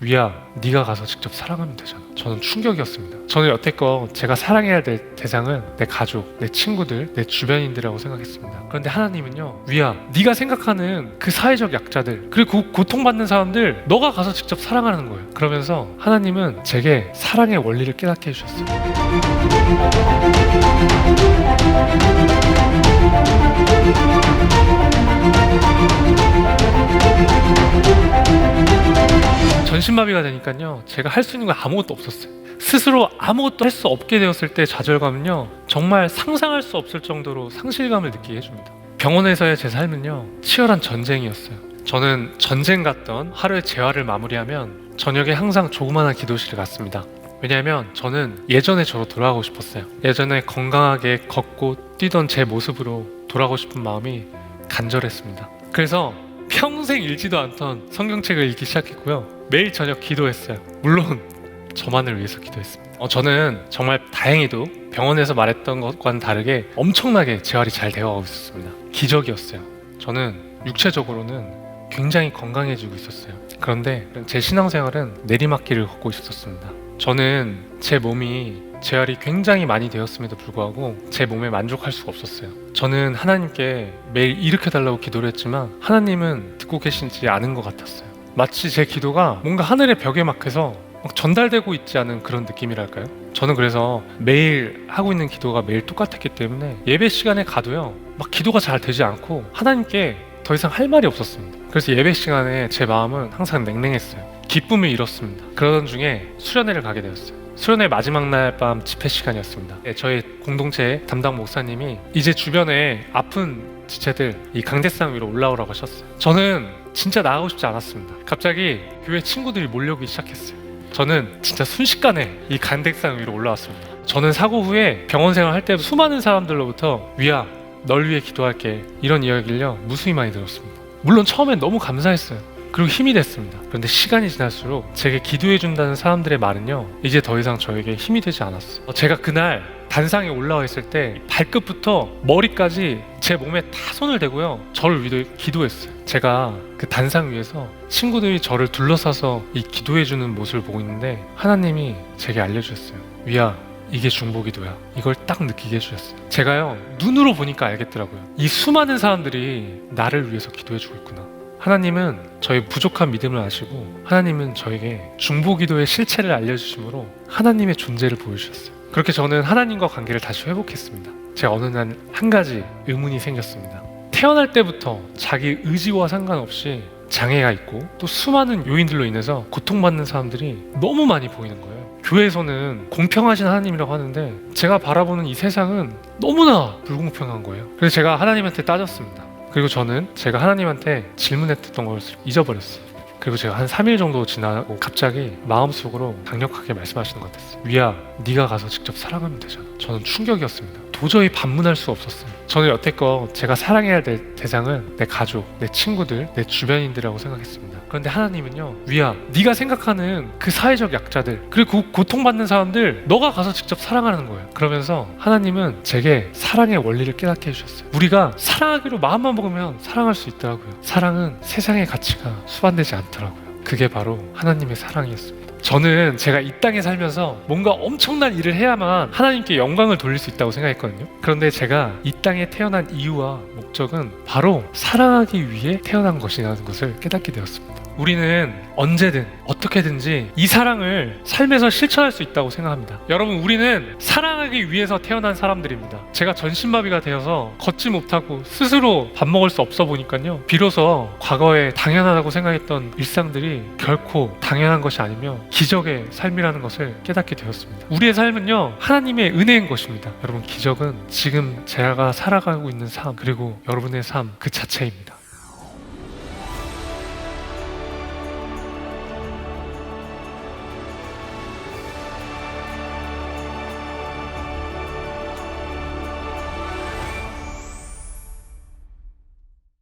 위야, 네가 가서 직접 사랑하면 되잖아. 저는 충격이었습니다. 저는 여태껏 제가 사랑해야 될 대상은 내 가족, 내 친구들, 내 주변인들이라고 생각했습니다. 그런데 하나님은요, 위야, 네가 생각하는 그 사회적 약자들, 그리고 그 고통받는 사람들, 너가 가서 직접 사랑하는 거예요. 그러면서 하나님은 제게 사랑의 원리를 깨닫게 해주셨어요. 전신마비가 되니까요. 제가 할 수 있는 건 아무것도 없었어요. 스스로 아무것도 할 수 없게 되었을 때 좌절감은요 정말 상상할 수 없을 정도로 상실감을 느끼게 해줍니다. 병원에서의 제 삶은요 치열한 전쟁이었어요. 저는 전쟁 갔던 하루의 재활을 마무리하면 저녁에 항상 조그마한 기도실에 갔습니다. 왜냐하면 저는 예전의 저로 돌아가고 싶었어요. 예전에 건강하게 걷고 뛰던 제 모습으로 돌아가고 싶은 마음이 간절했습니다. 그래서 평생 읽지도 않던 성경책을 읽기 시작했고요. 매일 저녁 기도했어요. 물론 저만을 위해서 기도했습니다. 어, 저는 정말 다행히도 병원에서 말했던 것과는 다르게 엄청나게 재활이 잘 되어가고 있었습니다. 기적이었어요. 저는 육체적으로는 굉장히 건강해지고 있었어요. 그런데 제 신앙생활은 내리막길을 걷고 있었습니다. 저는 제 몸이 재활이 굉장히 많이 되었음에도 불구하고 제 몸에 만족할 수가 없었어요. 저는 하나님께 매일 일으켜 달라고 기도를 했지만 하나님은 듣고 계신지 않은 것 같았어요. 마치 제 기도가 뭔가 하늘의 벽에 막혀서 막 전달되고 있지 않은 그런 느낌이랄까요? 저는 그래서 매일 하고 있는 기도가 매일 똑같았기 때문에 예배 시간에 가도요, 막 기도가 잘 되지 않고 하나님께 더 이상 할 말이 없었습니다. 그래서 예배 시간에 제 마음은 항상 냉랭했어요. 기쁨을 잃었습니다. 그러던 중에 수련회를 가게 되었어요. 수련회 마지막 날 밤 집회 시간이었습니다. 네, 저희 공동체 담당 목사님이 이제 주변에 아픈 지체들 이 강대상 위로 올라오라고 하셨어요. 저는 진짜 나가고 싶지 않았습니다. 갑자기 교회 친구들이 몰려오기 시작했어요. 저는 진짜 순식간에 이 강대상 위로 올라왔습니다. 저는 사고 후에 병원 생활 할 때 수많은 사람들로부터 위야 널 위해 기도할게 이런 이야기를요 무수히 많이 들었습니다. 물론 처음엔 너무 감사했어요. 그리고 힘이 됐습니다. 그런데 시간이 지날수록 제게 기도해 준다는 사람들의 말은요 이제 더 이상 저에게 힘이 되지 않았어요. 제가 그날 단상에 올라와 있을 때 발끝부터 머리까지 제 몸에 다 손을 대고요 저를 위해 기도했어요. 제가 그 단상 위에서 친구들이 저를 둘러싸서 이 기도해 주는 모습을 보고 있는데 하나님이 제게 알려주셨어요. 위야 이게 중보기도야. 이걸 딱 느끼게 해주셨어요. 제가요 눈으로 보니까 알겠더라고요. 이 수많은 사람들이 나를 위해서 기도해주고 있구나. 하나님은 저의 부족한 믿음을 아시고 하나님은 저에게 중보 기도의 실체를 알려주심으로 하나님의 존재를 보여주셨어요. 그렇게 저는 하나님과 관계를 다시 회복했습니다. 제가 어느 날 한 가지 의문이 생겼습니다. 태어날 때부터 자기 의지와 상관없이 장애가 있고 또 수많은 요인들로 인해서 고통받는 사람들이 너무 많이 보이는 거예요. 교회에서는 공평하신 하나님이라고 하는데 제가 바라보는 이 세상은 너무나 불공평한 거예요. 그래서 제가 하나님한테 따졌습니다. 그리고 저는 제가 하나님한테 질문했던 것을 잊어버렸어요. 그리고 제가 한 3일 정도 지나고 갑자기 마음속으로 강력하게 말씀하시는 것 같았어요. 위야, 네가 가서 직접 사랑하면 되잖아. 저는 충격이었습니다. 도저히 반문할 수 없었어요. 저는 여태껏 제가 사랑해야 될 대상은 내 가족, 내 친구들, 내 주변인들이라고 생각했습니다. 그런데 하나님은요, 위야, 네가 생각하는 그 사회적 약자들, 그리고 그 고통받는 사람들, 너가 가서 직접 사랑하는 거예요. 그러면서 하나님은 제게 사랑의 원리를 깨닫게 해주셨어요. 우리가 사랑하기로 마음만 먹으면 사랑할 수 있더라고요. 사랑은 세상의 가치가 수반되지 않더라고요. 그게 바로 하나님의 사랑이었습니다. 저는 제가 이 땅에 살면서 뭔가 엄청난 일을 해야만 하나님께 영광을 돌릴 수 있다고 생각했거든요. 그런데 제가 이 땅에 태어난 이유와 목적은 바로 사랑하기 위해 태어난 것이라는 것을 깨닫게 되었습니다. 우리는 언제든 어떻게든지 이 사랑을 삶에서 실천할 수 있다고 생각합니다. 여러분, 우리는 사랑하기 위해서 태어난 사람들입니다. 제가 전신마비가 되어서 걷지 못하고 스스로 밥 먹을 수 없어 보니까요. 비로소 과거에 당연하다고 생각했던 일상들이 결코 당연한 것이 아니며 기적의 삶이라는 것을 깨닫게 되었습니다. 우리의 삶은요, 하나님의 은혜인 것입니다. 여러분, 기적은 지금 제가 살아가고 있는 삶, 그리고 여러분의 삶 그 자체입니다.